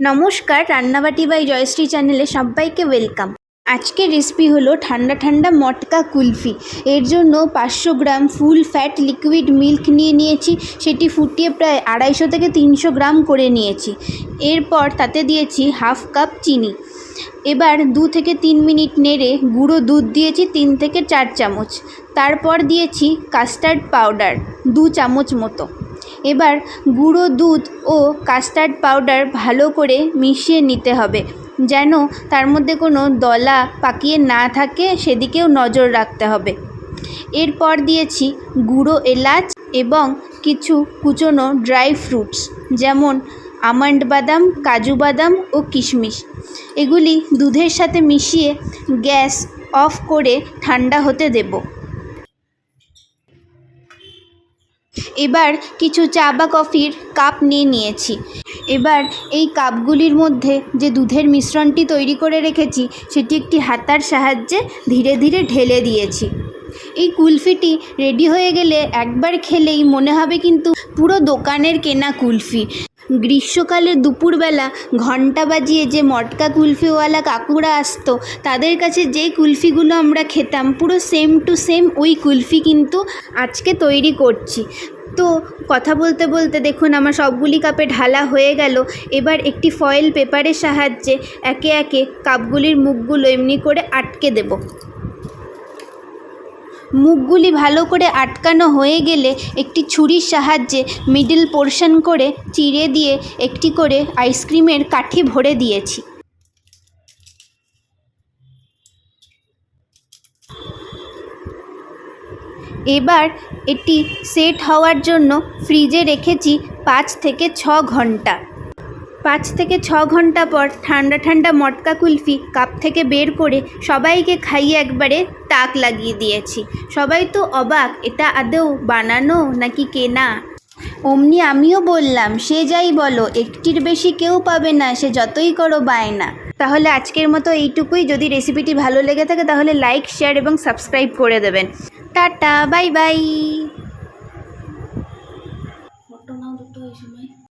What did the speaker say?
নমস্কার, রান্নাবাটি বাই জয়শ্রী চ্যানেলে সবাইকে ওয়েলকাম। আজকের রেসিপি হলো ঠান্ডা ঠান্ডা মটকা কুলফি। এর জন্য পাঁচশো gram full fat liquid milk নিয়ে নিয়েছি। সেটি ফুটিয়ে প্রায় আড়াইশো থেকে তিনশো গ্রাম করে নিয়েছি। এরপর তাতে দিয়েছি হাফ কাপ চিনি। এবার দু থেকে তিন মিনিট নেড়ে গুঁড়ো দুধ দিয়েছি তিন থেকে চার চামচ। তারপর দিয়েছি কাস্টার্ড পাউডার দু চামচ মতো। এবার গুঁড়ো দুধ ও কাস্টার্ড পাউডার ভালো করে মিশিয়ে নিতে হবে, যেন তার মধ্যে কোনো দলা পাকিয়ে না থাকে, সেদিকেও নজর রাখতে হবে। এরপর দিয়েছি গুঁড়ো এলাচ এবং কিছু কুচোনো ড্রাই ফ্রুটস যেমন আমন্ড বাদাম, কাজু বাদাম ও কিশমিশ। এগুলি দুধের সাথে মিশিয়ে গ্যাস অফ করে ঠান্ডা হতে দেবো। এবার কিছু চা বা কফির কাপ নিয়ে নিয়েছি। এবার এই কাপগুলির মধ্যে যে দুধের মিশ্রণটি তৈরি করে রেখেছি, সেটি একটি হাতার সাহায্যে ধীরে ধীরে ঢেলে দিয়েছি। এই কুলফিটি রেডি হয়ে গেলে একবার খেলেই মনে হবে কিন্তু পুরো দোকানের কেনা কুলফি। গ্রীষ্মকালে দুপুরবেলা ঘণ্টা বাজিয়ে যে মটকা কুলফিওয়ালা কাকুরা আসতো, তাদের কাছে যে কুলফিগুলো আমরা খেতাম, পুরো সেম টু সেম ওই কুলফি কিন্তু আজকে তৈরি করছি। তো কথা বলতে বলতে দেখুন আমার সবগুলি কাপে ঢালা হয়ে গেল। এবার একটি ফয়েল পেপারের সাহায্যে একে একে কাপগুলির মুখগুলো এমনি করে আটকে দেব। মুখগুলি ভালো করে আটকানো হয়ে গেলে একটি ছুরির সাহায্যে মিডিল পোর্শন করে চিড়ে দিয়ে একটি করে আইসক্রিমের কাঠি ভরে দিয়েছি। এবার এটি সেট হওয়ার জন্য ফ্রিজে রেখেছি পাঁচ থেকে ছ ঘণ্টা। পাঁচ থেকে ছ ঘণ্টা পর ঠান্ডা ঠান্ডা মটকা কুলফি কাপ থেকে বের করে সবাইকে খাইয়ে একবারে তাক লাগিয়ে দিয়েছি। সবাই তো অবাক, এটা আদৌ বানানো নাকি কেনা? অমনি আমিও বললাম, সে যাই বলো, একটির বেশি কেউ পাবে না, সে যতই করো বায়না তাহলে আজকের মতো এইটুকুই। যদি রেসিপিটি ভালো লেগে থাকে, তাহলে লাইক শেয়ার এবং সাবস্ক্রাইব করে দেবেন। Tata bye bye